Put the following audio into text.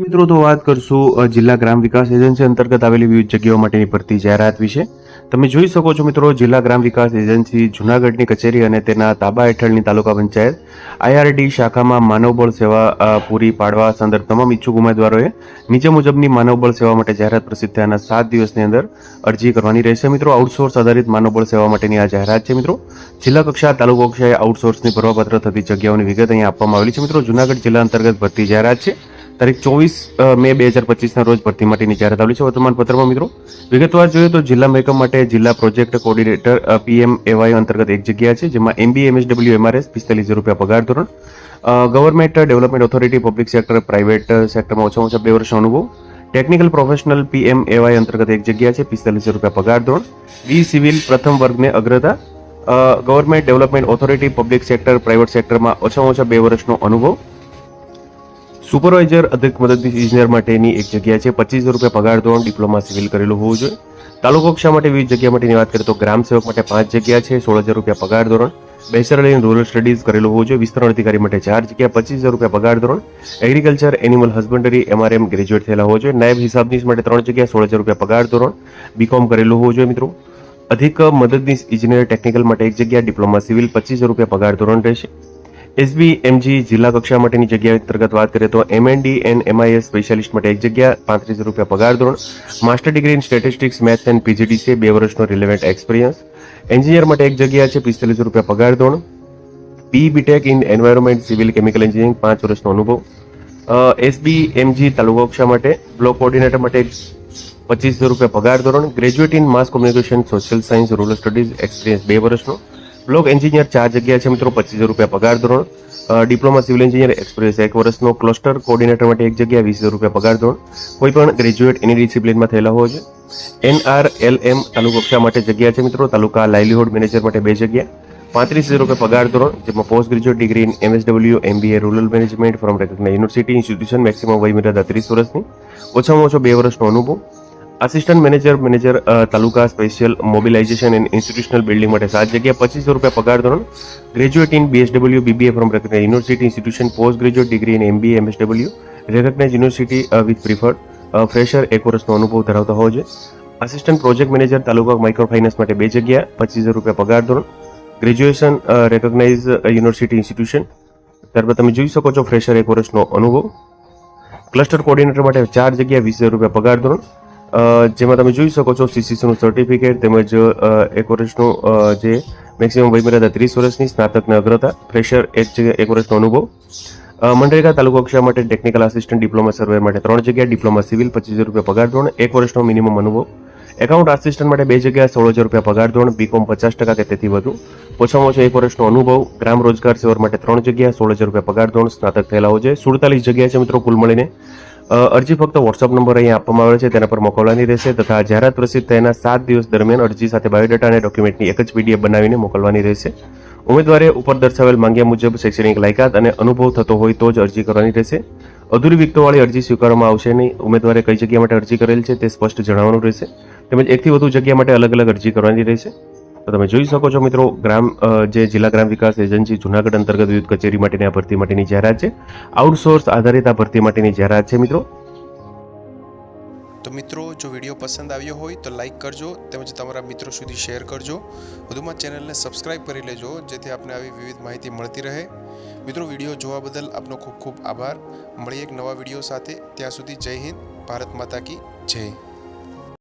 મિત્રો, તો વાત કરશું જિલ્લા ગ્રામ વિકાસ એજન્સી અંતર્ગત આવેલી વિવિધ જગ્યાઓ માટેની ભરતી જાહેરાત વિશે. તમે જોઈ શકો છો મિત્રો, જિલ્લા ગ્રામ વિકાસ એજન્સી જુનાગઢની કચેરી અને તેના તાબા હેઠળની તાલુકા પંચાયત, આઈઆરડી શાખામાં માનવબળ સેવા પૂરી પાડવા સંદર્ભ તમામ ઈચ્છુક ઉમેદવારોએ નીચે મુજબની માનવબળ સેવા માટે જાહેરાત પ્રસિદ્ધ થયાના સાત દિવસની અંદર અરજી કરવાની રહેશે. મિત્રો, આઉટસોર્સ આધારિત માનવબળ સેવા માટેની આ જાહેરાત છે મિત્રો. જિલ્લા કક્ષા તાલુકા કક્ષાએ આઉટસોર્સની ભરવાપત્ર થતી જગ્યાઓની વિગત અહીંયા આપવામાં આવેલી છે મિત્રો. જુનાગઢ જિલ્લા અંતર્ગત ભરતી જાહેરાત છે. તારીખ ચોવીસ મે બે હજાર પચીસના રોજ ભરતી માટેની જાહેરાત આવેલી છે. વર્તમાન પત્રમાં મિત્રો, વિગતવાર જોઈએ તો જિલ્લા મહેકમ માટે જિલ્લા પ્રોજેક્ટ કોર્ડિનેટર પીએમ એવાય અંતર્ગત એક જગ્યા છે, જેમાં એમબી એમએસડબલ્યુ, એમઆરએસ પિસ્તાલીસ રૂપિયા પગાર ધોરણ. Government development authority public sector private સેક્ટરમાં ઓછામાં ઓછા બે વર્ષનો અનુભવ. ટેકનિકલ પ્રોફેશનલ પીએમ એવાય અંતર્ગત એક જગ્યા છે, પિસ્તાલીસ રૂપિયા પગાર ધોરણ. બી સિવિલ પ્રથમ વર્ગને અગ્રતા. Government development authority public sector private સેક્ટરમાં ઓછામાં ઓછા બે વર્ષનો અનુભવ. સુપરવાઇઝર અધિક મદદનીશ ઇજનેર માટેની એક જગ્યા છે. પચીસો રૂપિયા પગાર ધોરણ, ડિપ્લોમા સિવિલ કરેલું હોવું જોઈએ. તાલુકા કક્ષા માટે વિવિધ જગ્યા માટેની વાત કરીએ તો ગ્રામ સેવક માટે પાંચ જગ્યા છે. સોળ હજાર રૂપિયા પગાર ધોરણ. બેચલર ઇન રૂરલ સ્ટડીઝ કરેલું હોવું જોઈએ. વિસ્તરણ અધિકારી માટે ચાર જગ્યા, પચીસ રૂપિયા પગાર ધોરણ. Agriculture, animal husbandry, MRM graduate થયેલા હોવો જોઈએ. નાયબ હિસાબનીશ માટે ત્રણ જગ્યા, સોળ હજાર રૂપિયા પગાર ધોરણ. બીકોમ કરેલું હોવું જોઈએ મિત્રો. અધિક મદદનીશ ઇજનેર ટેકનિકલ માટે એક જગ્યા, ડિપ્લોમા સિવિલ, પચીસ રૂપિયા પગાર ધોરણ રહેશે. એસબી એમજી જિલ્લા કક્ષા માટેની જગ્યા અંતર્ગત વાત કરીએ તો એમએનડી એન્ડ એમઆઈએસ સ્પેશિયાલિસ્ટ માટે એક જગ્યા, પાંત્રીસ રૂપિયા પગાર ધોરણ master degree in statistics maths and PGDC બે વર્ષનો રિલેવન્ટ એક્સપિરિયન્સ એન્જિનિયર માટે એક જગ્યા છે, પિસ્તાલીસ રૂપિયા પગાર ધોરણ. P B Tech in environment civil chemical engineering પાંચ વર્ષનો અનુભવ. એસબી એમજી તાલુકા કક્ષા માટે બ્લોક કોર્ડિનેટર માટે પચીસ રૂપિયા પગાર ધોરણ. Graduate in mass communication social science rural studies experience બે વર્ષનો. બ્લોક એન્જિનિયર ચાર જગ્યા છે મિત્રો, પચીસ રૂપિયા પગાર ધોરણ. ડિપ્લોમા સિવિલ એન્જિનિયર એક્સપિરિયન્સ એક વર્ષનો ક્લસ્ટર કોર્ડિનેટર માટે એક જગ્યા વીસ રૂપિયા પગાર ધોરણ. કોઈ પણ ગ્રેજ્યુએટ એની ડિસિપ્લિનમાં થયેલા હોય છે. એનઆર એલ એમ તાલુકા કક્ષા માટે જગ્યા છે મિત્રો. તાલુકા લાઇવલીહુડ મેનેજર માટે બે જગ્યા. પાંત્રીસ હજાર રૂપિયા પગાર ધોરણ, જેમાં post graduate degree in MSW, MBA, rural management from recognise university institution, maximum વય મર્યાદા ત્રીસ વર્ષની. ઓછામાં ઓછો બે વર્ષનો અનુભવ. Assistant manager manager taluka special mobilisation and institutional building માટે સાત જગ્યા પચીસો રૂપિયા પગાર ધોરણ graduate in BSW BBA from recognise university institution post graduate degree in MBA MSW recognise university with preferred fresher એક વર્ષનો અનુભવ ધરાવતા હોવો જોઈએ. Assistant project manager taluka micro finance માટે બે જગ્યા, પચીસ હજાર રૂપિયા પગાર ધોરણ ગ્રેજ્યુએશન રેકગ્નાઇઝ યુનિવર્સિટી ઇન્સ્ટિટ્યુશન ત્યારબાદ તમે જોઈ શકો છો ફ્રેશર એક વર્ષનો અનુભવ. ક્લસ્ટર કોર્ડિનેટર માટે ચાર જગ્યા વીસ હજાર રૂપિયા પગાર ધોરણ જેમાં તમે જોઈ શકો છો સીસીસીનું સર્ટિફિકેટ તેમજ એક વર્ષનું જે મેક્સિમમ વયમર્યાદા ત્રીસ વર્ષની સ્નાતકની અગ્રતા ફ્રેશર એક એક વર્ષનો અનુભવ. મનરેગા તાલુકા કક્ષા માટે ટેકનિકલ આસિસ્ટન્ટ ડિપ્લોમા સર્વેર માટે ત્રણ જગ્યા ડિપ્લોમા સિવિલ પચીસ હજાર રૂપિયા પગાર ધોરણ, એક વર્ષનો મિનિમમ અનુભવ. એકાઉન્ટ આસિસ્ટન્ટ માટે બે જગ્યા, સોળ હજાર રૂપિયા પગાર ધોરણ બીકોમ પચાસ ટકા કે તેથી વધુ. ઓછામાં ઓછો એક વર્ષનો અનુભવ, ગ્રામ રોજગાર સેવર માટે ત્રણ જગ્યા, સોળ હજાર રૂપિયા પગાર ધોરણ, સ્નાતક થયેલા હોય છે. સુડતાલીસ જગ્યા છે મિત્રો, કુલ મળીને. અરજી ફક્ત વોટ્સઅપ નંબર અહીંયા આપવામાં આવે છે, તેના પર મોકલવાની રહેશે તથા જાહેરાત પ્રસિદ્ધ થયાના સાત દિવસ દરમિયાન અરજી સાથે બાયોડેટા અને ડોક્યુમેન્ટની એક જ પીડીએફ બનાવીને મોકલવાની રહેશે. ઉમેદવારે ઉપર દર્શાવેલ માંગ્યા મુજબ શૈક્ષણિક લાયકાત અને અનુભવ થતો હોય તો જ અરજી કરવાની રહેશે. અધૂરી વિગતોવાળી અરજી સ્વીકારવામાં આવશે નહીં. ઉમેદવારે કઈ જગ્યા માટે અરજી કરેલ છે તે સ્પષ્ટ જણાવવાનું રહેશે. તેમજ એકથી વધુ જગ્યા માટે અલગ અલગ અરજી કરવાની રહેશે. તો તમે જોઈ શકો છો મિત્રો, ગ્રામ જે જિલ્લા ગ્રામ વિકાસ એજન્સી જુનાગઢ અંતર્ગત વિવિધ કચેરી માટેની આ ભરતી માટેની જાહેરાત છે. આઉટસોર્સ આધારિત આ ભરતી માટેની જાહેરાત છે મિત્રો. તો મિત્રો, જો વીડિયો પસંદ આવ્યો હોય તો લાઇક કરજો, તેમજ તમારા મિત્રો સુધી શેર કરજો. વધુમાં ચેનલને સબસ્ક્રાઇબ કરી લેજો, જેથી આપને આવી વિવિધ માહિતી મળતી રહે. મિત્રો, વીડિયો જોવા બદલ આપનો ખૂબ ખૂબ આભાર. મળીએ એક નવા વીડિયો સાથે. ત્યાં સુધી જય હિન્દ, ભારત માતા કી જય.